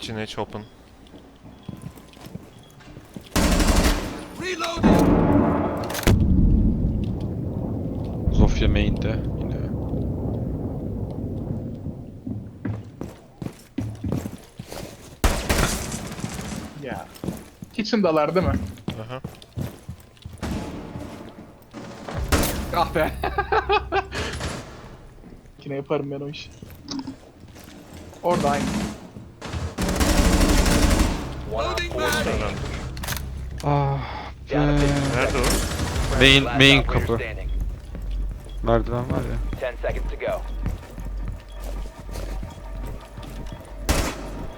kitchen edge open. Zofia main'de yine. Ya. Kitchen'dalar değil mi? Aha. Ah be. Yine yaparım ben o işi. Orada aynı. One on four remaining. Ah Down to be. 15 Nerede o? Main- main kapı. Merdiven var ya. 10 seconds to go.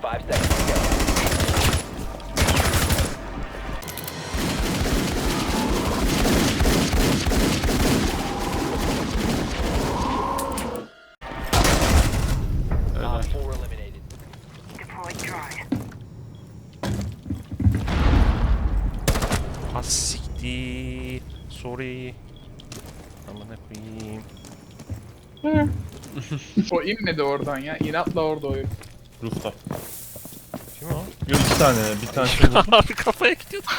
5 seconds to go. Op 4 eliminated. Deploying drone. Ha siktir. Sorry. Amına koyayım. O inmedi oradan ya. İnatla orada o. Rooftop. Kim o? Yok iki tane. Bir tane şey. Abi kafaya gidiyordu.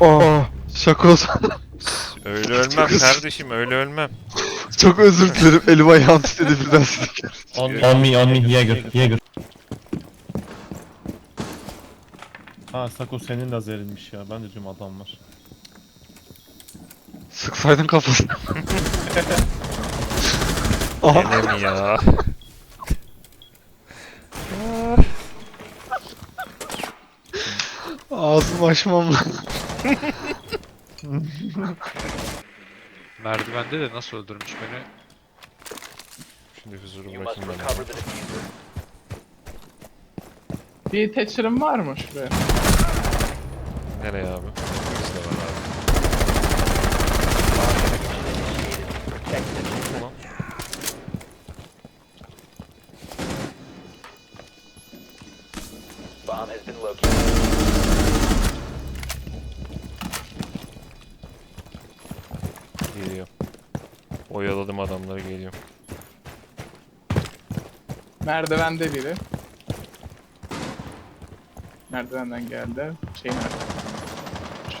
Oh. Şaka olsa. Öyle ölmem kardeşim öyle ölmem. Çok özür dilerim. Elim ayağım titredi birden sizi On, on me, on me, Jäger, Jäger. Ha Sako senin lazerinmiş ya. Ben de diyorum adam var. Sıksaydın kafasına. Aha. Gene mi ya? Ağzımı açmam lazım. Merdivende de nasıl öldürmüş beni? Şimdi huzuru You must bırakayım ben. recover the diffuser. Bir Thatcher'ım var mı şuraya? Nereye abi? Bizde var abi. Ulan. Bomb has been located. Geliyor. Oyaladım adamları geliyor. Merdivende biri. Merdivenden geldi. Şey nerede?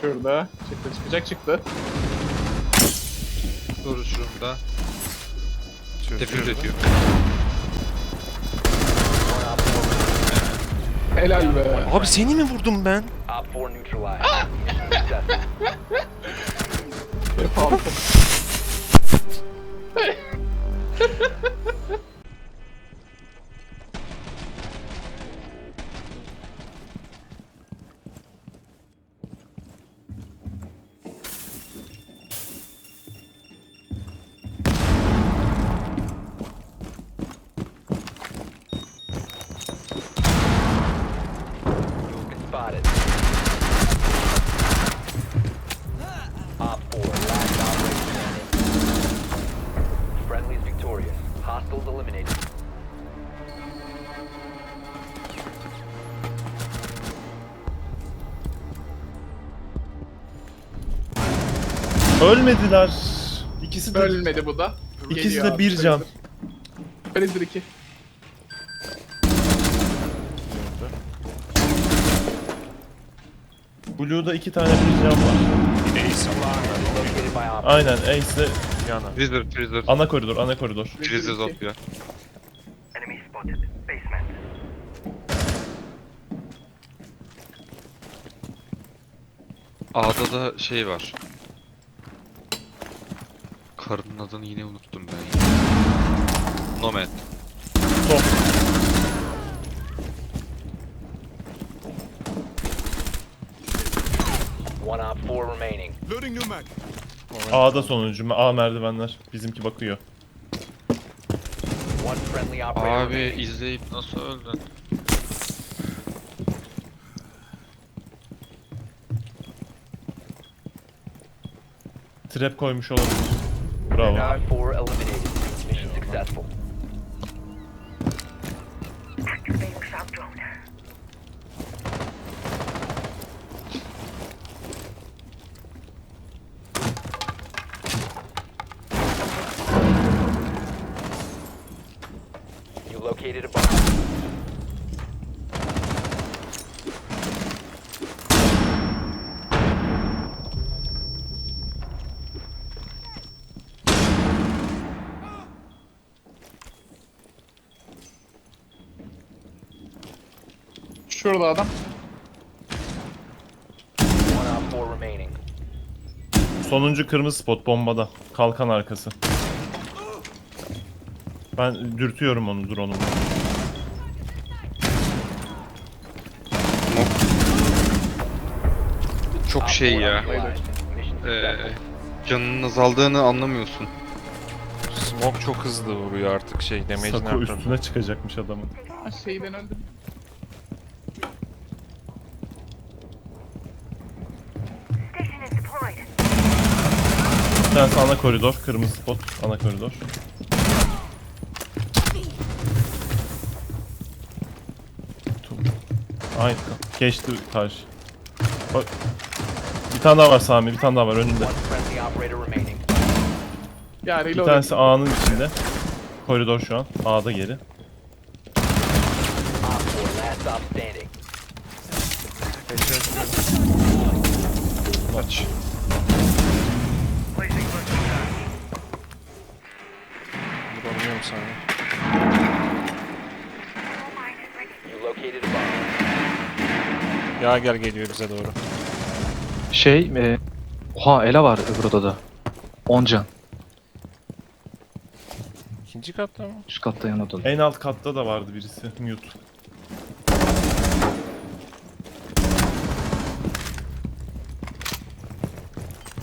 Şurada. Çıktı çıkacak çıktı. Doğru şurada. Defüz ediyor. One op 4 Helal be. Abi seni mi vurdum ben? Op 4 neutralized. Mission successful. Hep altı. Ölmediler. İkisi de, Ölmedi bu da. ikisi Geliyor de abi, bir can. Freezer 2. Blue'da iki tane bir can var. Ace Located by op. Aynen Ace de yana. Freezer, freezer. ana koridor, ana koridor. Freezer Zofia. Enemy spotted. Basement. A'da da şey var. Karının adını yine unuttum ben. Nomad. Top. One op 4 remaining. A'da sonuncu. A merdivenler. Bizimki bakıyor. One friendly operator Abi remaining. izleyip nasıl öldün? Trap koymuş olabilir. Bravo. Op 4 eliminated. Mission successful. Activating shock drone. Şurada adam. One op four remaining. Sonuncu kırmızı spot bombada. Kalkan arkası. Ben dürtüyorum onu drone'umu. Çok şey ya. Ee, canının azaldığını anlamıyorsun. Smoke çok hızlı vuruyor artık şey damage'ini Sako üstüne çıkacakmış adamın. Aa, şeyden öldüm. Bir tanesi ana koridor. Kırmızı spot. Ana koridor. Tum. Ay geçti karşı. Bak. Bir tane daha var Sami. Bir tane daha var önünde. One friendly operator remaining. Ya Bir tanesi A'nın içinde. Koridor şu an. A'da geri. Kaç. Vuramıyorum sana. You located a bomb. Ya gel geliyor bize doğru. Şey, e, oha ele var öbür odada. 10 can. İkinci katta mı? Üst katta yan odada. En alt katta da vardı birisi. Mute.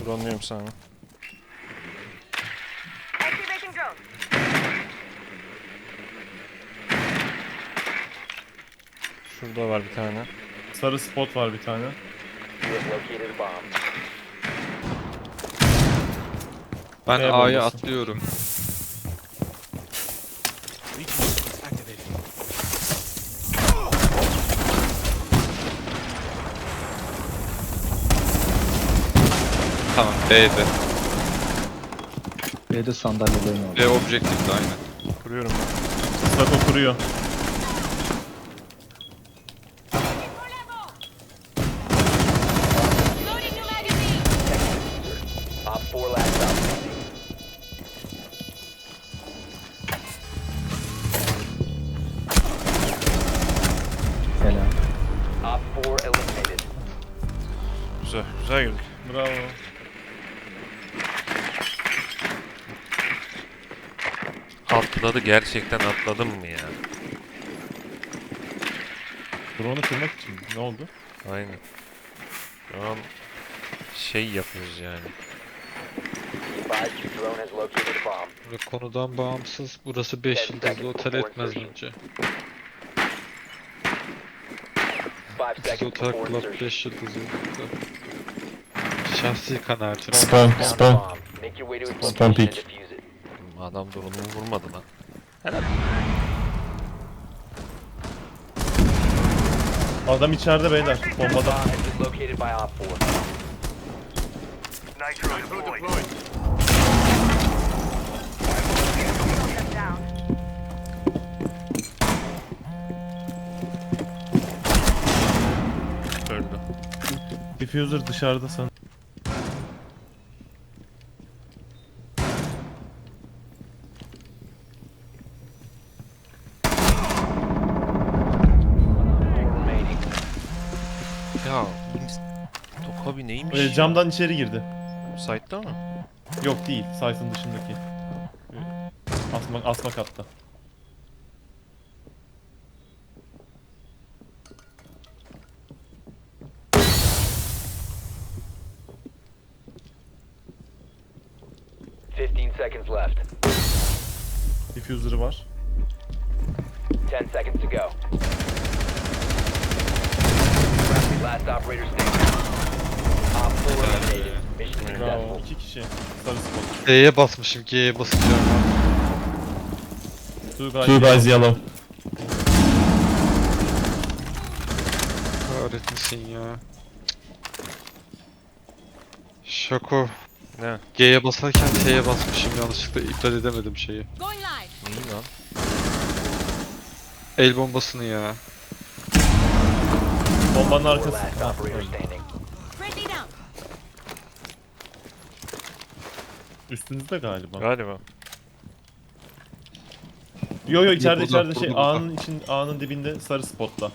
Vuramıyorum sana. Şurada var bir tane. Sarı spot var bir tane. Ben B A'ya bombası. atlıyorum. Tamam B'de. B'de sandalyelerin orada. B objektifte aynen. Kuruyorum ben. Sako kuruyor. Güzel. Güzel girdik. Bravo. Atladı gerçekten atladım mı ya? Drone'u kırmak için. mi? Ne oldu? Aynen. Şu an şey yapıyoruz yani. Böyle konudan bağımsız burası 5 yıldızlı otel etmez bence. Biz otel club insertion. 5 yıldızlı. Şahsi kanaatim. Spam, spam. Spam it. Adam drone'umu vurmadı lan. Adam içeride beyler. Bomb Bombada. Öldü. Diffuser dışarıda san. Tokabi neymiş Ee, camdan içeri girdi. Site'da mı? Yok değil. Sayfın dışındaki. Ee, Asma, asma katta. Seconds left. Diffuser'ı var. Ten seconds to go. Last operator standing. Op four eliminated. Mission Bravo. İki kişi. Sarı spot. D'ye basmışım G'ye basacağım. Two guys, Two guys yellow. Kahretmesin ya. Şako. Ne? G'ye basarken T'ye basmışım yanlışlıkla iptal edemedim şeyi. Going live. Lan? El bombasını ya. Bombanın arkası. last Ha, operator öldü. standing. Üstünüzde galiba. Galiba. Yo yo içeride Yok, burada, içeride şey burada, ağanın için ağanın dibinde sarı spotla.